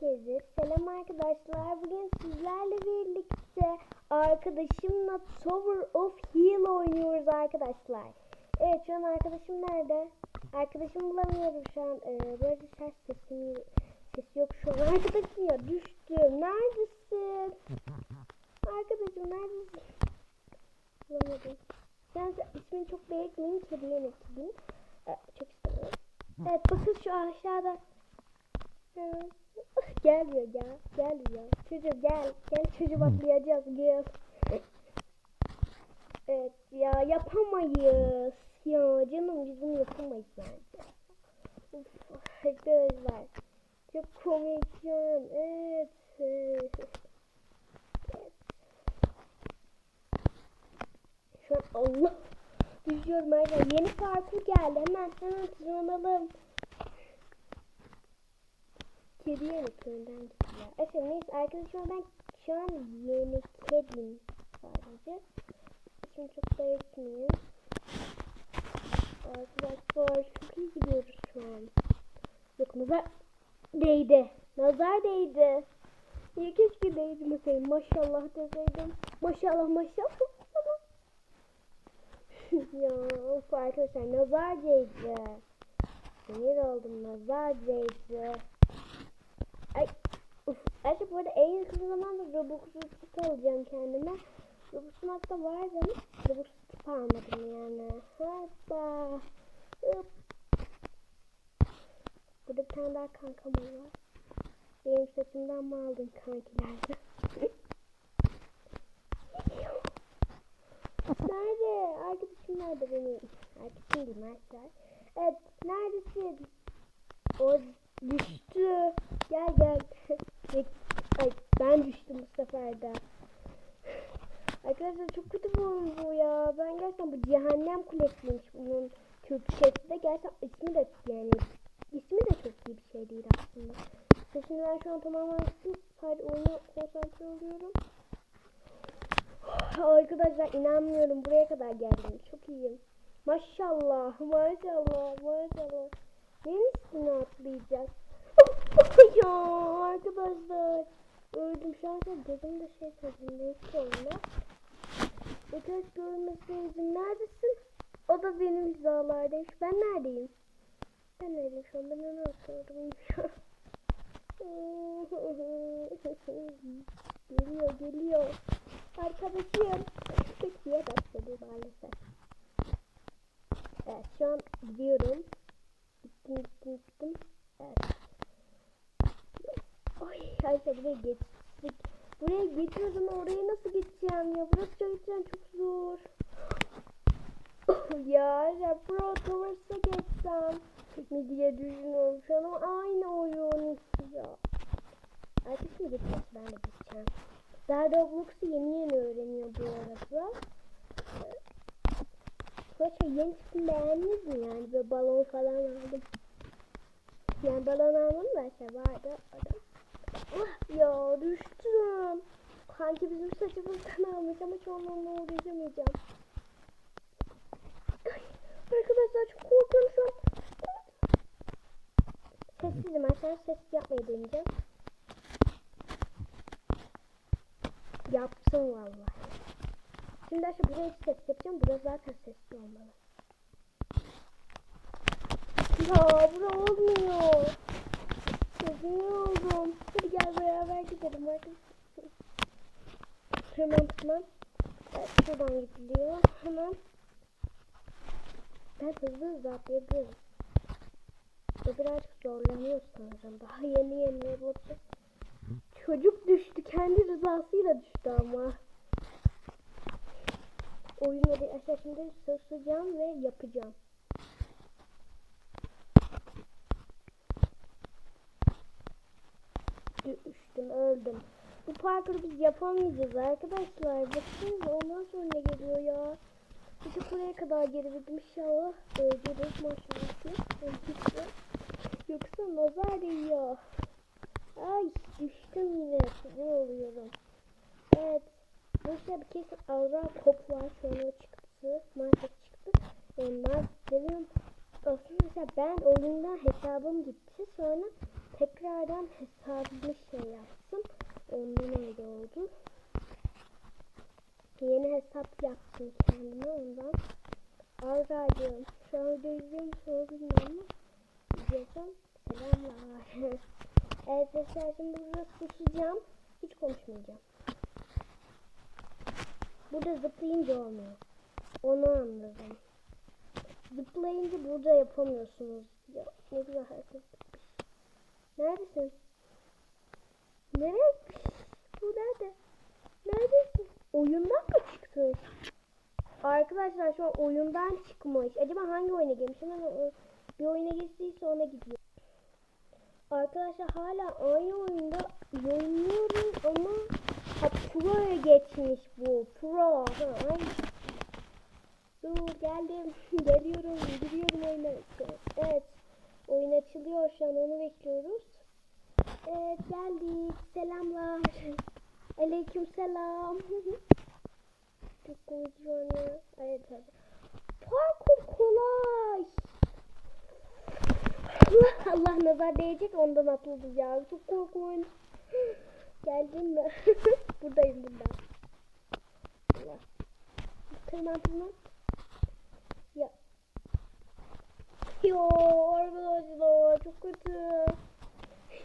Herkese selam arkadaşlar. Bugün sizlerle birlikte arkadaşımla Tower of Heal oynuyoruz arkadaşlar. Evet şu an arkadaşım nerede? Arkadaşımı bulamıyorum şu an. Ee, böyle ses sesim ses yok şu an. Arkadaşım ya düştü. Neredesin? Arkadaşım neredesin? Bulamadım. Ben ismini çok belirtmeyeyim. Kediye ne. Ee, çok istemiyorum. Evet bakın şu aşağıda. Evet. Gelmiyor gel. Gelmiyor. Çocuğum gel. Gel çocuğum atlayacağız. Gel. Evet ya yapamayız. Ya canım bizim yapamayız bence. Uf, arkadaşlar. Çok komik. Evet. evet. Evet. Şu an Allah. Düşüyorum arkadaşlar. Yeni parkur geldi. Hemen hemen tırmanalım. Kediye köyünden gittiler? Efendim neyse arkadaşım ben şu an yeni kedim sadece. İsmini çok belirtmeyeyim. Arkadaşlar çok iyi gidiyoruz şu an. Yok nazar değdi. Nazar değdi. İyi keşke değdirmeseydim. Maşallah deseydim. Maşallah. maşallah. ya of arkadaşlar nazar değdi. Sinir oldum nazar değdi. Ayrıca bu arada en yakın zamanda Robux'u alacağım kendime. Robux'un hatta vardı ama Robux almadım yani. Hoppa. Hop. Burada bir tane daha kankam var. Benim sesimden mi aldın kankilerden? Nerede? Arkadaşım nerede benim? Arkadaşım değil Mertler. Evet, neredesin? O düştü. Gel gel. Ay ben düştüm bu sefer de. Arkadaşlar çok kötü bir oyun bu ya. Ben gerçekten bu cehennem kulesiymiş bunun Türkçesi de gerçekten ismi de yani ismi de çok iyi bir şey değil aslında. Şimdi ben şu an tamamen sadece oyuna konsantre oluyorum. Arkadaşlar inanmıyorum buraya kadar geldim. Çok iyiyim. Maşallah, maşallah, maşallah. Neyin üstüne atlayacağız? Ya arkadaşlar. Öldüm şu an gözümde şey sözüm neyse onunla. Yeter görmesi lazım. Neredesin? O da benim hizalardaymış. Ben neredeyim? Ben neredeyim şu an? Ben onu atıyordum. geliyor geliyor. Arkadaşım. Peki başladı maalesef. Evet şu an gidiyorum. Gittim gittim gittim. Evet. Ay Ayşe buraya geçtik. Buraya geçiyoruz ama oraya nasıl geçeceğim ya? Burası gerçekten çok zor. ya ya Pro Towers'a geçsem mi diye düşünüyorum şu an ama aynı oyun ya. Arkadaşım geçeceğiz ben de geçeceğim. Daha Roblox'u yeni yeni öğreniyor bu arada. Arkadaşlar yeni çıktım beğendiniz mi yani böyle balon falan aldım. Yani balon almadım da işte vardı. Orada. Ya düştüm. Kanki bizim saçımızdan almış ama uğraşamayacağım. Ay, Arkadaşlar çok korkuyorum şu an. Sessizim aşağı ses yapmayı deneyeceğim. Yaptım vallahi. Şimdi aşağı buraya hiç ses yapacağım. Burası zaten sesli olmalı. Ya bura olmuyor. Oldum. Hadi gel beraber gidelim arkadaşlar. Hemen hemen. Evet, şuradan gidiliyor. Hemen. Ben hızlı hızlı atlayabiliyorum. Bu birazcık zorlanıyor sanırım. Daha yeni yeni yapılacak. Çocuk düştü. Kendi rızasıyla düştü ama. Oyunları aşağı şimdi sığacağım ve yapacağım. Düştüm öldüm. Bu parkuru biz yapamayacağız arkadaşlar. Baksanıza ondan sonra ne geliyor ya. İşte buraya kadar gelebildim inşallah. Öldürürüz maşallah. Yoksa nazar değiyor. Ay düştüm yine. Ne oluyorum. Evet. Mesela bir kesin Aura Pop var. Sonra çıktı. Maalesef çıktı. Yani maalesef dedim. Aslında mesela ben oyundan hesabım gitti. Sonra tekrardan hesabımı şey yaptım. Ondan öyle oldu. Yeni hesap yaptım kendime ondan. Azra'cığım şu an musun onu bilmiyorum izliyorsan selamlar. evet arkadaşlar şimdi burada sıçacağım. Hiç konuşmayacağım. Burada zıplayınca olmuyor. Onu anladım. Zıplayınca burada yapamıyorsunuz. Ya, ne güzel hareket. Neredesin? Nereye? Bu nerede? Neredesin? Oyundan mı çıktı? Arkadaşlar şu an oyundan çıkmış. Acaba hangi oyuna girmiş? Hemen o- bir oyuna girdiyse ona gidiyor. Arkadaşlar hala aynı oyunda oynuyorum ama ha, Pro'ya geçmiş bu. Pro. Ha, aynı. Dur geldim. Geliyorum. Giriyorum oyuna. Evet. Oyun açılıyor şu an onu bekliyoruz. Evet geldik. Selamlar. Aleyküm selam. Çok. Evet hadi. Parkur kolay. Allah, Allah nazar değecek ondan ya. Çok korkunç. Geldin mi? Buradayım burada. Allah. Tırman tırman. Ya. Yo kötü.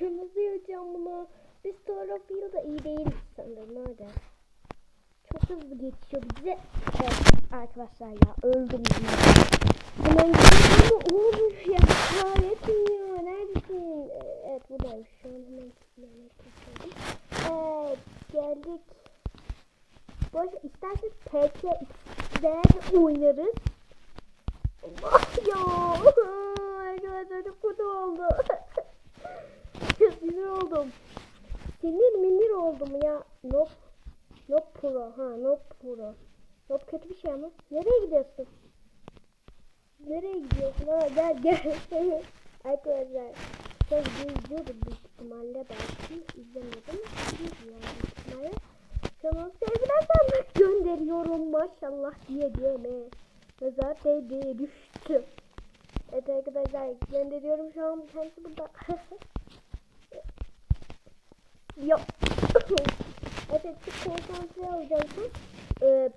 Ya nasıl yapacağım bunu? Biz Starfield'da iyi değiliz sanırım öyle. Çok hızlı geçiyor bize. Evet arkadaşlar ya öldüm. ya. Hemen gidiyorum ama oğlum ya. Ya yetmiyor. Neredesin? Ee, Evet buradayım. Şu an hemen gitmeye. Evet geldik. Boş isterseniz PKX'de oynarız. Allah ya. Çok kötü oldu. Sinir oldum. Sinir minir oldum ya. Nope. Nope Pro. Ha Nope Pro. Nope kötü bir şey ama. Nereye gidiyorsun? Nereye gidiyorsun? Ha gel gel. Arkadaşlar. Sen video izliyordun büyük ihtimalle belki. İzlemedim. İzliyorum büyük ihtimalle. Sana sevgiler sandık gönderiyorum maşallah diye diye mi? Nazar değdi düştü. Evet arkadaşlar gönderiyorum şu an kendisi burada. Yok. evet çok konsantre olacaksın. Ee,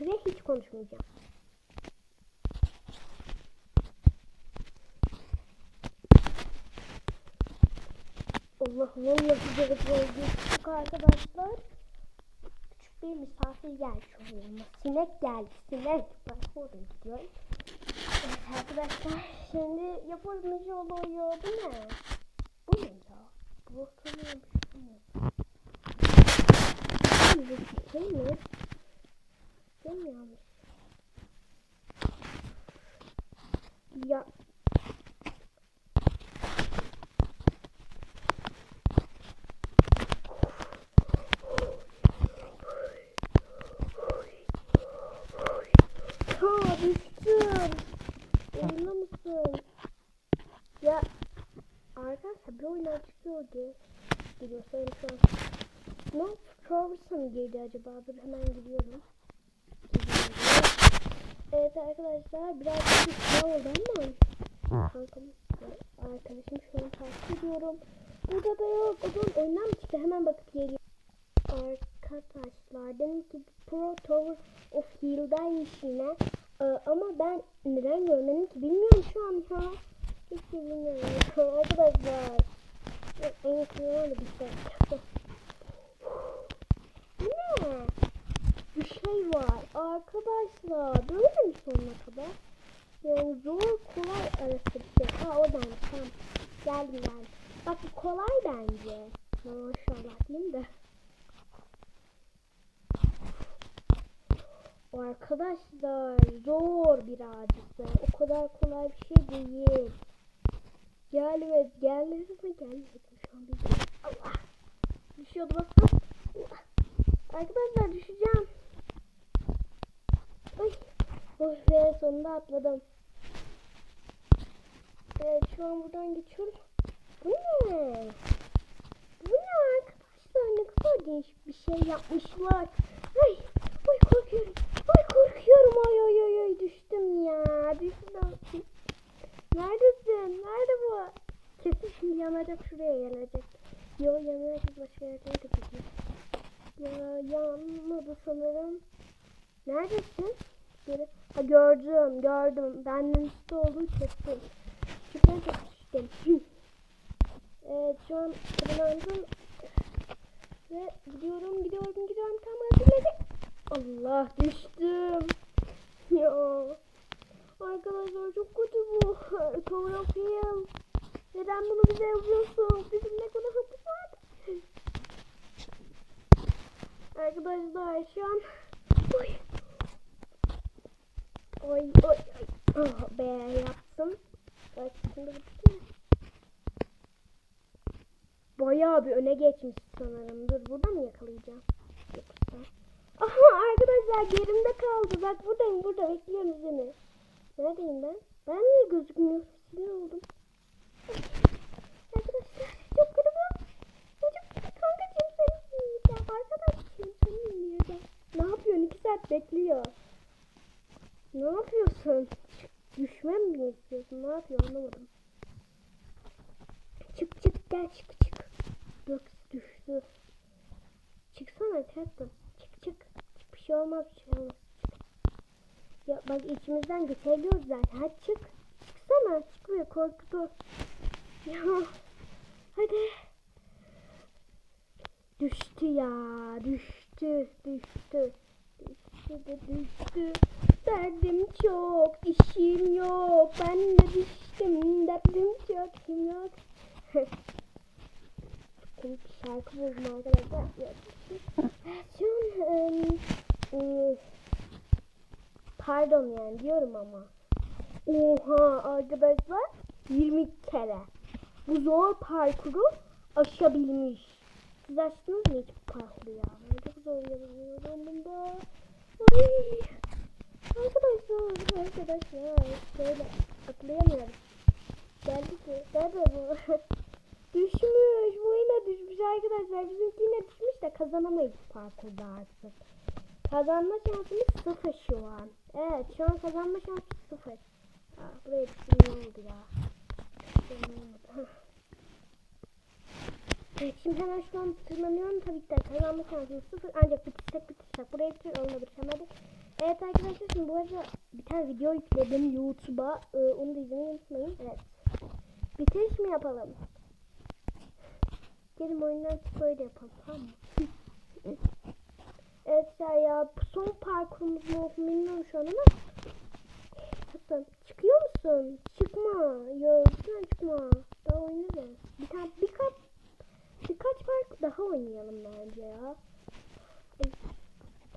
ve hiç konuşmayacağım. Allah'ım ne yapacağız böyle küçük arkadaşlar. Küçük bir misafir gelmiş oyunuma. Sinek geldi sinek. Ben gidiyorum. Arkadaşlar şimdi yapabilmiş oluyor. Bu ne? Bu ne ya? Bu tanıyormuş. Bu ne? Bu bir şey mi? Şey mi yanlış? Ya Ha düştüm. Oyunda mısın? Ya arkadaşlar bir oyundan çıkıyor diye geliyor sayın şu an. Ne Trovers'a mı girdi acaba? Dur hemen gidiyorum. Evet arkadaşlar biraz bir oldu ama kankam arkadaşım şu an takip ediyorum. Burada da yok. O zaman mı çıktı? Hemen bakıp geliyorum. Arkadaşlar dedim ki Pro Tower of Heal'daymış yine. Ee, ama ben neden görmedim ki bilmiyorum şu an ya. Hiç bilmiyorum. Arkadaşlar. En kıyamadı bir şey. Bir şey var. Arkadaşlar böyle mi sonuna kadar? Yani zor kolay arası bir şey. Ha oradaymış tamam. Geldim geldim. Bak bu kolay bence. Maşallah diyeyim de. Arkadaşlar zor birazcık da. O kadar kolay bir şey değil. Gelmedi. Gelmedi mi? Gelmedi. Şu an Allah. Düşüyordu bak. Arkadaşlar düşeceğim. Ay. Oh be sonunda atladım. Evet şu an buradan geçiyorum. Bu ne? Bu ne arkadaşlar? Ne kadar değişik bir şey yapmışlar. Ay. Ay korkuyorum. Ay korkuyorum. Ay ay ay ay düştüm ya. Düştüm. Neredesin? Nerede bu? Kesin şimdi yanacak şuraya gelecek. Yo yanacak başka yerlere de gidiyor. Ya yanmadı sanırım. Neredesin? Geri... Ha gördüm gördüm. Benden üstte olduğu kesin. Ben çok düştüm. evet şu an kırılandım. Ve gidiyorum gidiyorum gidiyorum tam hazırladım. Allah düştüm. Ya. Arkadaşlar çok kötü bu. Torafil. Neden bunu bize yapıyorsun? Bizim ne günahımız var? Arkadaşlar şu an Oy. Oy oy. Oh, be yaptım. Bak şimdi bitti mi? Bayağı bir öne geçmiş sanırım. Dur burada mı yakalayacağım? Yoksa. Aha arkadaşlar gerimde kaldı. Bak buradayım burada bekliyorum seni. Neredeyim ben? Ben niye gözükmüyorum? Sinir oldum. Arkadaşlar çok kötü bekliyor. Ne yapıyorsun? Düşmem mi istiyorsun? Ne yapıyorsun? Anlamadım. Çık çık gel çık çık. Bak düştü. Çıksana tatlım. Çık çık. Çık bir şey olmaz bir şey olmaz. Çık. Ya bak içimizden geçebiliyoruz zaten. Hadi çık. Çıksana. Çıkmıyor korktu. Ya. Hadi. Düştü ya. Düştü. Düştü. De düştü. Derdim çok. işim yok. Ben de düştüm. Derdim çok. işim yok. Komik şarkı buldum arkadaşlar. Im, pardon yani diyorum ama. Oha arkadaşlar 20 kere. Bu zor parkuru aşabilmiş. Siz açtınız mı hiç parkuru ya? Çok zor bunda. Ay. Arkadaşlar, arkadaşlar. Şöyle atlayamıyorum. Geldi ki. Nerede bu? düşmüş. Bu yine düşmüş arkadaşlar. Bizimki yine düşmüş de kazanamayız parkurda artık. Kazanma şansımız sıfır şu an. Evet şu an kazanma şansı sıfır. Aa, buraya düştüm ne oldu ya? Hah. Evet şimdi hemen şu an tırmanıyorum. Tabii ki de kazanma şansımız sıfır. Ancak bitirsek bitirsek. Buraya bitir onunla bitiremedi. Evet arkadaşlar şimdi bu arada bir tane video yükledim YouTube'a. Ee, onu da izlemeyi unutmayın. Evet. Bitiriş mi yapalım? Gelin oyundan çık yapalım tamam mı? evet ya, ya son parkurumuz mu bilmiyorum şu an ama Tatlım çıkıyor musun? Çıkma. Yok lütfen çıkma. Daha oynarız. Bir tane birkaç birkaç parkur daha oynayalım bence ya. Ay,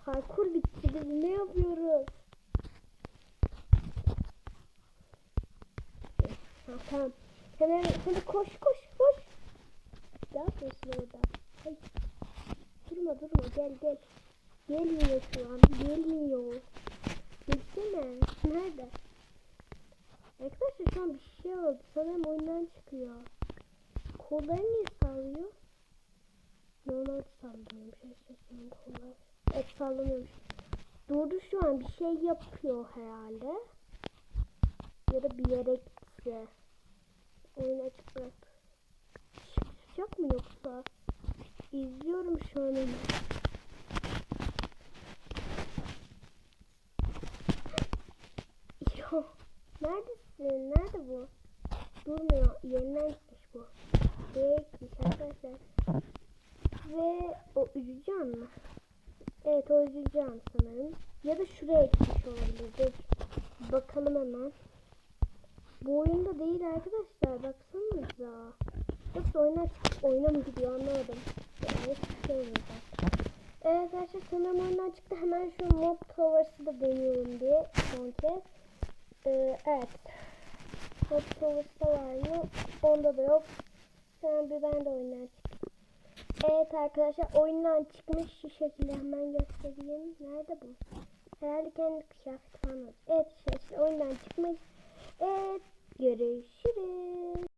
parkur bitti. Biz ne yapıyoruz? Ha, tamam. Hemen hadi koş koş koş. Ne yapıyorsun orada? Ay. Durma durma gel gel. Gelmiyor şu an. Gelmiyor. Gelsene. Nerede? Arkadaşlar şu an bir şey oldu. Sanırım oyundan çıkıyor. Kolları Evet sallamıyormuş. Durdu şu an bir şey yapıyor herhalde. Ya da bir yere gitti. Oyun açık bıraktı. Çıkacak mı yoksa? İzliyorum şu an onu. Yo, neredesin? Nerede bu? Durmuyor. Yerinden gitmiş bu. Buraya gitmiş arkadaşlar. Ve o üzücü an mı? Evet o üzücü an sanırım. Ya da şuraya gitmiş olabilir. Dur. Bakalım hemen. Bu oyunda değil arkadaşlar. Baksanıza. Yoksa oyuna çıkıp oyuna mı gidiyor anlamadım. Yani hiçbir şey olmayacak. Evet arkadaşlar sanırım oyundan çıktı. Hemen şu mob towers'ı da deniyorum diye son kez. Ee, evet. Mob towers'ta var mı? Onda da yok. Sonra bir ben de oyundan çıktım. Evet arkadaşlar oyundan çıkmış şu şekilde hemen göstereyim. Nerede bu? Herhalde kendi kıyafeti falan. Evet işte oyundan çıkmış. Evet görüşürüz.